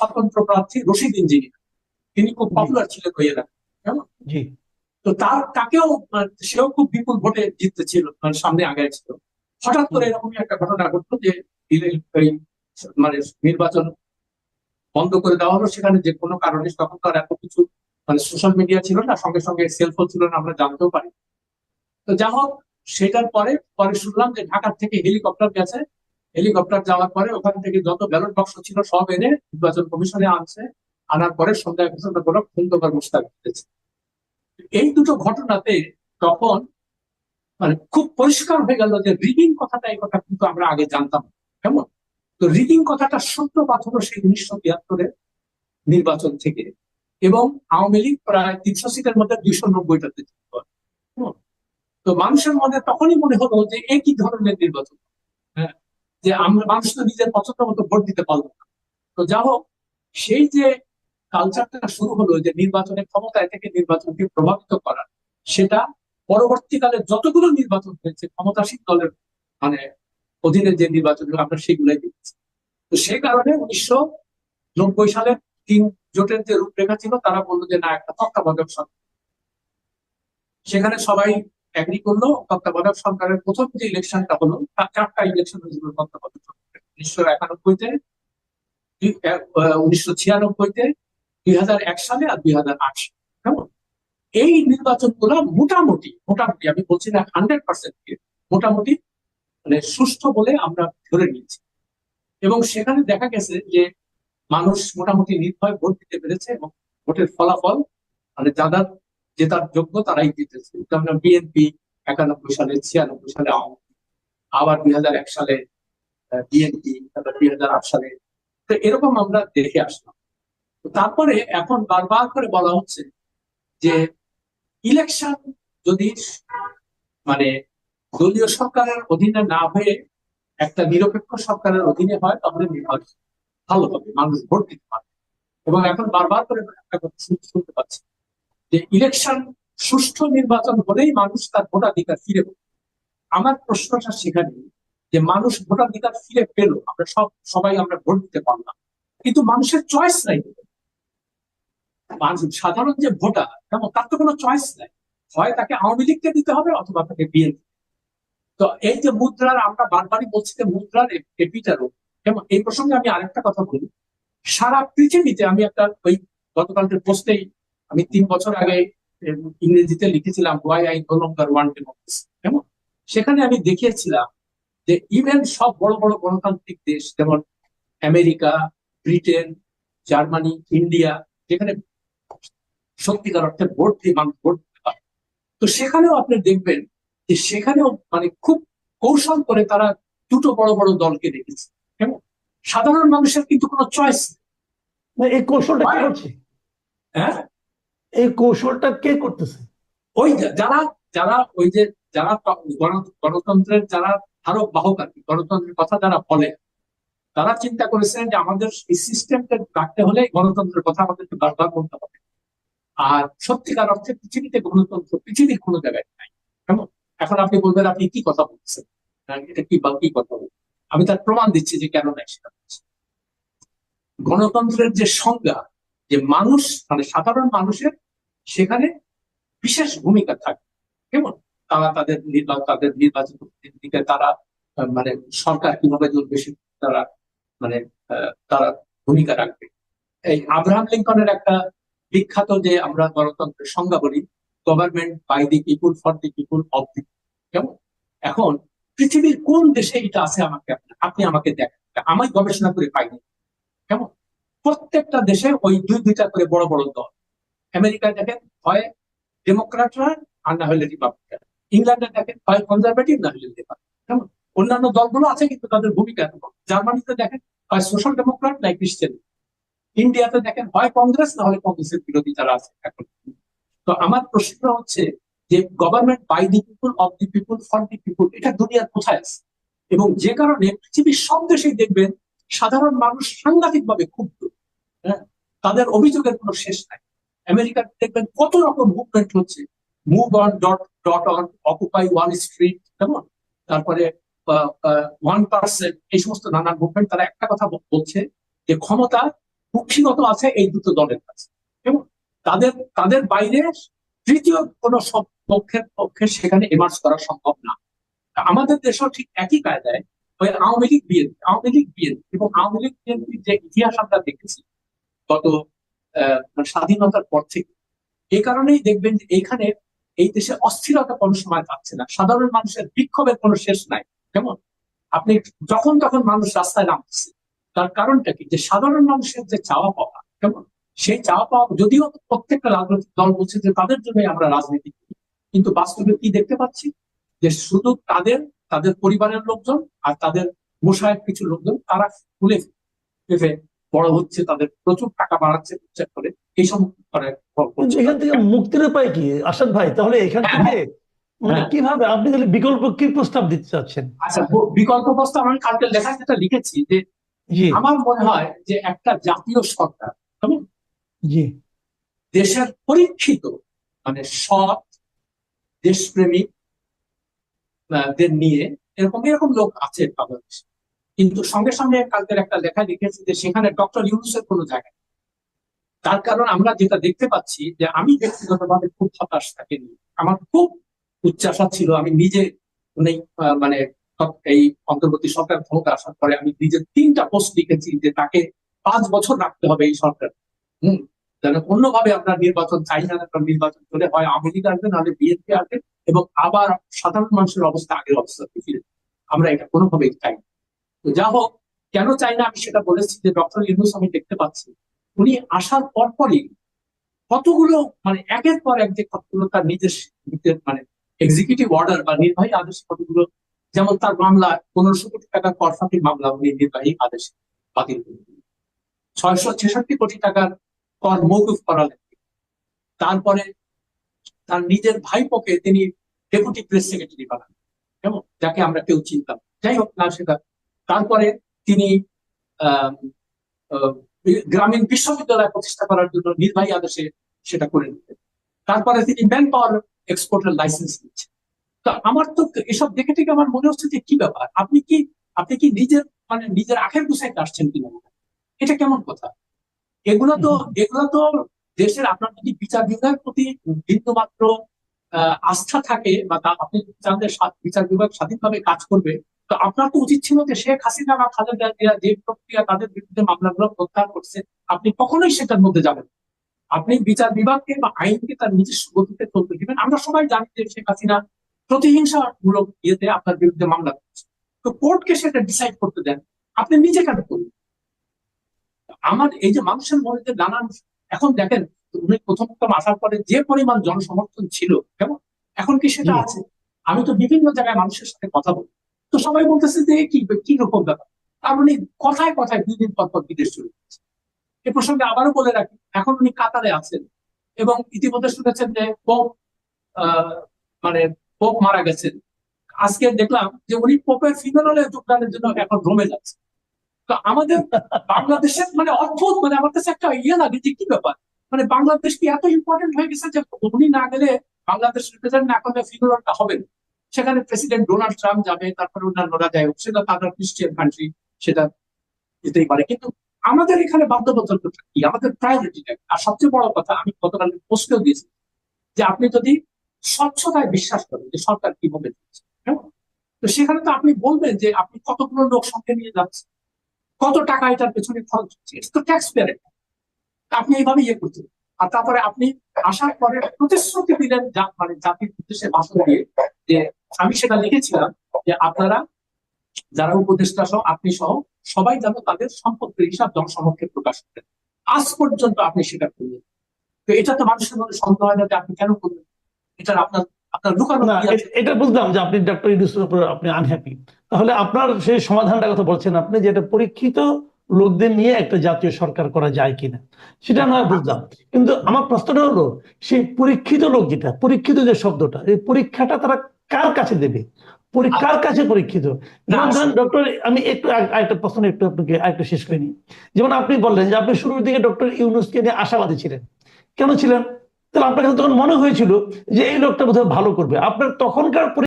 স্বতন্ত্র প্রার্থী রশিদ ইঞ্জিনিয়ার। তিনি খুব পপুলার ছিলেন ওই এলাকায় কেমন তো তার তাকেও সেও খুব বিপুল ভোটে জিততে ছিল মানে সামনে আগে ছিল। হঠাৎ করে এরকমই একটা ঘটনা ঘটলো যে মানে নির্বাচন বন্ধ করে দেওয়া হলো। সেখানে যে কোনো কারণে তখন তো আর এত কিছু মানে সোশ্যাল মিডিয়া ছিল না সঙ্গে সঙ্গে সেলফোন ছিল না আমরা জানতেও পারি তো যা হোক সেটার পরে পরে শুনলাম যে ঢাকার থেকে হেলিকপ্টার গেছে হেলিকপ্টার যাওয়ার পরে ওখান থেকে যত ব্যালট বক্স ছিল সব এনে নির্বাচন কমিশনে আনছে। আনার পরে সন্ধ্যায় ঘোষণা করল খন্দকার মুস্তাক দিতেছে এই দুটো ঘটনাতে তখন মানে খুব পরিষ্কার হয়ে গেল যে রিগিং কথাটা, এই কথা কিন্তু আমরা আগে জানতাম। কেমন? তো রিগিং কথাটা সূত্রপাত হলো সেই উনিশশো তিয়াত্তরের নির্বাচন থেকে। এবং আওয়ামী লীগ প্রায় তিনশো সিটের মধ্যে দুইশো নব্বইটাতে। তো মানুষের মধ্যে তখনই মনে হলো যে একই ধরনের নির্বাচন? যে আমরা মানুষ তো নিজের পছন্দ মতো ভোট দিতে পারল না। তো যা হোক, সেই যে কালচারটা শুরু হলো যে নির্বাচনের ক্ষমতায় থেকে নির্বাচনকে প্রভাবিত করা, সেটা পরবর্তীকালে যতগুলো নির্বাচন হয়েছে, ক্ষমতাসীন দলের মানে অধীনে যে নির্বাচন আমরা সেগুলোই দেখেছি। তো সেই কারণে উনিশশো নব্বই সালের তিন জোটের যে রূপরেখা ছিল, তারা বলল যে না, একটা তত্ত্বাবধায়ক সরকার। সেখানে সবাই এগ্রি করল, তত্ত্বাবধায়ক সরকারের প্রথম যে ইলেকশনটা হলো, তার চারটা ইলেকশন হয়েছিল তত্ত্বাবধায়ক সরকারের উনিশশো একানব্বইতে উনিশশো ছিয়ানব্বইতে, দুই হাজার এক সালে আর দুই হাজার আট সালে। কেমন? এই নির্বাচনগুলো মোটামুটি মোটামুটি, আমি বলছি না হান্ড্রেড পার্সেন্ট মোটামুটি মানে সুস্থ বলে আমরা ধরে নিয়েছি। এবং সেখানে দেখা গেছে যে মানুষ মোটামুটি নির্ভয় ভোট দিতে পেরেছে এবং ভোটের ফলাফল মানে যারা জেতার যোগ্য তারাই জিতেছে। যেমন বিএনপি একানব্বই সালে, ছিয়ানব্বই সালে আওয়ামী আবার দুই হাজার এক সালে বিএনপি তারপর দুই হাজার আট সালে। তো এরকম আমরা দেখে আসলাম। তারপরে এখন বারবার করে বলা হচ্ছে যে ইলেকশন যদি মানে দলীয় সরকারের অধীনে না হয়ে একটা নিরপেক্ষ সরকারের অধীনে হয়, তাহলে নির্বাচন ভালো হবে, মানুষ ভোট দিতে পারবে। এবং এখন বারবার করে একটা কথা শুনতে পাচ্ছি। যে ইলেকশন সুষ্ঠু নির্বাচন হলেই মানুষ তার ভোটাধিকার ফিরে পাবে। আমার প্রশ্নটা সেখানে যে মানুষ ভোটাধিকার ফিরে পেল, আমরা সব, সবাই আমরা ভোট দিতে পারলাম, কিন্তু মানুষের চয়েস নাই। মানুষ, সাধারণ যে ভোটার, কেমন? তার তো কোনো চয়েস নাই। হয় তাকে আওয়ামী লীগকে দিতে হবে অথবা তাকে বিএনপি। তো এই যে মুদ্রার, আমরা বারবারই বলছি যে মুদ্রার এপিটারও কেমন? এই প্রসঙ্গে আমি আরেকটা কথা বলি। সারা পৃথিবীতে আমি একটা ওই গতকালকের পোস্টেই আমি তিন বছর আগে ইংরেজিতে লিখেছিলাম why I no longer want democracy কেমন? সেখানে আমি দেখিয়েছিলাম যে ইভেন সব বড় বড় গণতান্ত্রিক দেশ যেমন আমেরিকা ব্রিটেন জার্মানি ইন্ডিয়া যেখানে সত্যিকার অর্থে ভোট দিয়ে মানুষ ভোট দিতে পারে। তো সেখানেও আপনি দেখবেন যে সেখানেও মানে খুব কৌশল করে তারা দুটো বড় বড় দলকে রেখেছে। কেমন? সাধারণ মানুষের কিন্তু কোনো চয়েস এই কৌশলটা কে করছে? হ্যাঁ? এই কৌশলটা কে করতেছে? ওই যারা যারা ওই যে যারা গণতন্ত্রের যারা ধারক বাহক আর কি গণতন্ত্রের কথা যারা বলে তারা চিন্তা করেছেন যে আমাদের এই সিস্টেমটা রাখতে হলে গণতন্ত্রের কথা আমাদেরকে বারবার বলতে হবে। আর সত্যিকার অর্থে পৃথিবীতে গণতন্ত্র পৃথিবীর কোনো জায়গায় নাই। কেমন? এখন আপনি বলবেন আপনি কি কথা বলছেন? হ্যাঁ, এটা কি বা কি কথা বলছেন? আমি তার প্রমাণ দিচ্ছি যে কেন নাই সেটা। গণতন্ত্রের যে সংজ্ঞা যে মানুষ মানে সাধারণ মানুষের সেখানে বিশেষ ভূমিকা থাকে। কেমন? তারা তাদের তাদের নির্বাচিত দিকে তারা মানে সরকার কীভাবে চলবে তারা মানে তারা ভূমিকা রাখবে। এই আব্রাহাম লিঙ্কনের একটা বিখ্যাত যে আমরা গণতন্ত্রের সংজ্ঞা বলি government by the people for the people of the কেমন? এখন পৃথিবীর কোন দেশে এটা আছে আমাকে আপনি আমাকে দেখেন। আমি গবেষণা করে পাইনি। কেমন? প্রত্যেকটা দেশে ওই দুই, দুইটা করে বড় বড় দল। আমেরিকায় দেখেন হয় ডেমোক্রাটরা আর না হলে রিপাবলিকান। ইংল্যান্ডে দেখেন হয় কনজারভেটিভ না হলে কেমন? অন্যান্য দলগুলো আছে কিন্তু তাদের ভূমিকা। জার্মানিতে দেখেন হয় সোশ্যাল ডেমোক্রাট নাই ক্রিশ্চিয়ান ইন্ডিয়াতে দেখেন হয় কংগ্রেস না হলে কংগ্রেসের বিরোধী যারা আছে এখন। তো আমার প্রশ্ন হচ্ছে যে government by the people of the people for the people এটা দুনিয়ার কোথায় আছে? এবং যে কারণে পৃথিবীর সব দেশেই দেখবেন সাধারণ মানুষ সাংঘাতিক ভাবে ক্ষুব্ধ। তাদের অভিযোগের কোনো শেষ নাই। আমেরিকার দেখবেন কত রকম মুভমেন্ট হচ্ছে। Move on dot dot on occupy wall street কেমন? তারপরে ওয়ান পার্সেন্ট এই সমস্ত নানান মুভমেন্ট তারা একটা কথা বলছে যে ক্ষমতা কুক্ষিগত আছে এই দুটো দলের কাছে। এবং তাদের তাদের বাইরে তৃতীয় কোন পক্ষের, পক্ষে সেখানে এমার্জ করা সম্ভব না। আমাদের দেশেও ঠিক একই কায়দায় ওই আওয়ামী লীগ বিএনপি, আওয়ামী লীগ বিএনপি এবং আওয়ামী লীগ বিএনপির যে ইতিহাস আমরা দেখেছি গত মানে স্বাধীনতার পর থেকে। এই কারণেই দেখবেন যে এইখানে এই দেশে অস্থিরতা কোনো সময় থাকছে না। সাধারণ মানুষের বিক্ষোভের কোনো শেষ নাই। কেমন? আপনি যখন তখন মানুষ রাস্তায় নামছে তার কারণটা কি? যে সাধারণ মানুষের যে চাওয়া পাওয়া, কেমন? সেই চাওয়া পাওয়া, যদিও প্রত্যেকটা রাজনৈতিক দল বলছে যে তাদের জন্যই আমরা রাজনীতি করি। কিন্তু বাস্তবে কি দেখতে পাচ্ছি? যে শুধু তাদের তাদের পরিবারের লোকজন আর তাদের মোশায়ের কিছু লোকজন, তারা খুলে ফেলে। বড় হচ্ছে তাদের প্রচুর টাকা বাড়াচ্ছে প্রচার করে এই সমস্ত এখান থেকে মুক্তির উপায় কি? আসাদ ভাই তাহলে এখান হ্যাঁ, থেকে মানে হ্যাঁ। কীভাবে আপনি তাহলে বিকল্প কি প্রস্তাব দিতে চাচ্ছেন? আচ্ছা বিকল্প প্রস্তাব আমি কালকে লেখা যেটা লিখেছি যে আমার মনে হয় যে একটা জাতীয় সরকার জি। দেশের পরীক্ষিত মানে সৎ দেশপ্রেমিক আহ, দের নিয়ে এরকম এরকম লোক আছে বাংলাদেশে। কিন্তু সঙ্গে সঙ্গে কালকের একটা লেখা লিখেছি যে সেখানে ডক্টর ইউনুসের কোনো জায়গা। তার কারণ আমরা যেটা দেখতে পাচ্ছি যে আমি ব্যক্তিগতভাবে খুব হতাশ নিয়ে আমার খুব উচ্চাসা ছিল, আমি নিজে মানে এই অন্তর্বর্তী সরকার ক্ষমতা আসার পরে আমি নিজে তিনটা পোস্ট লিখেছি যে তাকে পাঁচ বছর রাখতে হবে এই সরকার। হম, যেন অন্যভাবে আমরা নির্বাচন চাই না একটা নির্বাচন করে হয়, আওয়ামী লীগ আসবে, নাহলে বিএনপি আসবে এবং আবার সাধারণ মানুষের অবস্থা আগের অবস্থাতে ফিরে। আমরা এটা কোনোভাবেই চাই না। যা হোক, কেন চাই না আমি সেটা বলেছি যে ডক্টর ইউনুস আমি দেখতে পাচ্ছি। উনি আসার পর পরই কতগুলো মানে একের পর এক যে কতগুলো তার নিজের মানে এক্সিকিউটিভ অর্ডার বা নির্বাহী আদেশ কতগুলো, যেমন তার মামলা পনেরোশো কোটি টাকার কর ফাঁকির মামলা উনি নির্বাহী আদেশ বাতিল করে দিলেন। ছয়শো ছেষট্টি কোটি টাকার কর মৌকুফ করালেন। তারপরে তার নিজের ভাইপোকে তিনি ডেপুটি প্রেস সেক্রেটারি বানান কেমন? যাকে আমরা কেউ চিনতাম যাই হোক, না সেটা তারপরে তিনি গ্রামীণ বিশ্ববিদ্যালয় প্রতিষ্ঠা করার জন্য নির্বাহী আদেশে সেটা করে নিতেন তারপরে তিনি ম্যান পাওয়ার এক্সপোর্টের লাইসেন্স নিচ্ছেন তো আমার তো এসব দেখে থেকে আমার মনে হচ্ছে যে কি ব্যাপার? আপনি কি আপনি কি নিজের মানে নিজের আখের গুছাইতে আসছেন কিনা? এটা কেমন কথা? এগুলো তো এগুলো তো দেশের আপনার যদি বিচার বিভাগের প্রতি বিন্দু মাত্র আস্থা থাকে বা আপনি চান যে বিচার বিভাগ স্বাধীনভাবে কাজ করবে তো আপনার তো উচিত ছিল যে শেখ হাসিনা বা খালেদা জিয়া যে প্রক্রিয়া তাদের বিরুদ্ধে মামলাগুলো প্রত্যাহার করছে আপনি কখনোই সেটার মধ্যে যাবেন আপনি বিচার বিভাগকে বা আইনকে তার নিজস্ব গতিতে চলতে দিবেন। আমরা সবাই জানি যে শেখ হাসিনা প্রতিহিংসামূলক ইয়েতে আপনার বিরুদ্ধে মামলা করছে। তো কোর্টকে সেটা ডিসাইড করতে দেন? আপনি নিজে কেন করবেন আমার এই যে মানুষের মনে যে নানান এখন দেখেন উনি প্রথম প্রথম আসার পরে যে পরিমাণ জনসমর্থন ছিল কেমন? এখন কি সেটা আছে? আমি তো বিভিন্ন জায়গায় মানুষের সাথে কথা বলি। তো সবাই বলতেছে যে কি কি রকম ব্যাপার? আর উনি কথায় কথায় দুই দিন পর পর বিদেশ চলে যাচ্ছে এ প্রসঙ্গে আবারও বলে রাখি, এখন উনি কাতারে আছেন এবং ইতিমধ্যে শুনেছেন যে পোপ মানে পোপ মারা গেছেন। আজকে দেখলাম যে উনি পোপের ফিনারলে যোগদানের জন্য এখন রোমে যাচ্ছে তো আমাদের বাংলাদেশের মানে অদ্ভুত মানে আমার কাছে একটা ইয়ে লাগে যে কি ব্যাপার? মানে বাংলাদেশ কি এত ইম্পর্টেন্ট হয়ে গেছে যে উনি না গেলে বাংলাদেশ রিপ্রেজেন্ট না করলে ফিনারলটা হবে না। সেখানে প্রেসিডেন্ট ডোনাল্ড ট্রাম্প যাবে, তারপরে অন্যান্যরা হোক সেটা তারা খ্রিস্টিয়ান কান্ট্রি সেটা যেতেই পারে। কিন্তু আমাদের এখানে বাধ্যবাধকতা কি? আমাদের প্রায়োরিটিটা আর সবচেয়ে বড় কথা, আমি গতকাল পোস্টেও দিয়েছি যে আপনি যদি স্বচ্ছতায় বিশ্বাস করেন যে সরকার কীভাবে দিচ্ছে তো সেখানে তো আপনি বলবেন যে আপনি কতগুলো লোক সঙ্গে নিয়ে যাচ্ছেন, কত টাকা এটার পেছনে খরচ হচ্ছে এটা তো ট্যাক্স পেয়ারের আপনি এইভাবে ইয়ে করছেন। আর তারপরে আপনি আসার পরে প্রতিশ্রুতি দিলেন মানে জাতির উদ্দেশ্যে ভাষণ দিয়ে যে আমি সেটা লিখেছিলাম যে আপনারা যারা উপদেষ্টা সহ আপনি সহ সবাই যেন তাদের সম্পত্তির হিসাব জনসমক্ষে প্রকাশ করেন। আজ পর্যন্ত আপনি সেটা করলেন। তো এটা তো মানুষের মনে সন্দেহ হয় না যে আপনি কেন করলেন? এটার আপনার লুকানো এটা বুঝলাম যে আপনি ডক্টর ইউনুসের উপর আপনি আনহ্যাপি তাহলে আপনার সেই সমাধানটা কথা বলছেন আপনি যে এটা পরীক্ষিত লোকদের নিয়ে একটা জাতীয় সরকার করা যায় কিনা সেটা নয় বুঝলাম। কিন্তু আমার প্রশ্নটা হলো সেই পরীক্ষিত লোক যেটা পরীক্ষিত যে শব্দটা এই পরীক্ষাটা তারা কার কাছে দেবে? কার কাছে পরীক্ষিত? ডক্টর আমি একটু একটা প্রশ্ন একটু আপনাকে আরেকটু শেষ করে। নিই যেমন আপনি বললেন যে আপনি শুরুর দিকে ডক্টর ইউনুসকে নিয়ে আশাবাদী ছিলেন। কেন ছিলেন? তাহলে আপনার কাছে তখন মনে হয়েছিল যে এই লোকটা বোধহয় ভালো করবে। আপনার তখনকার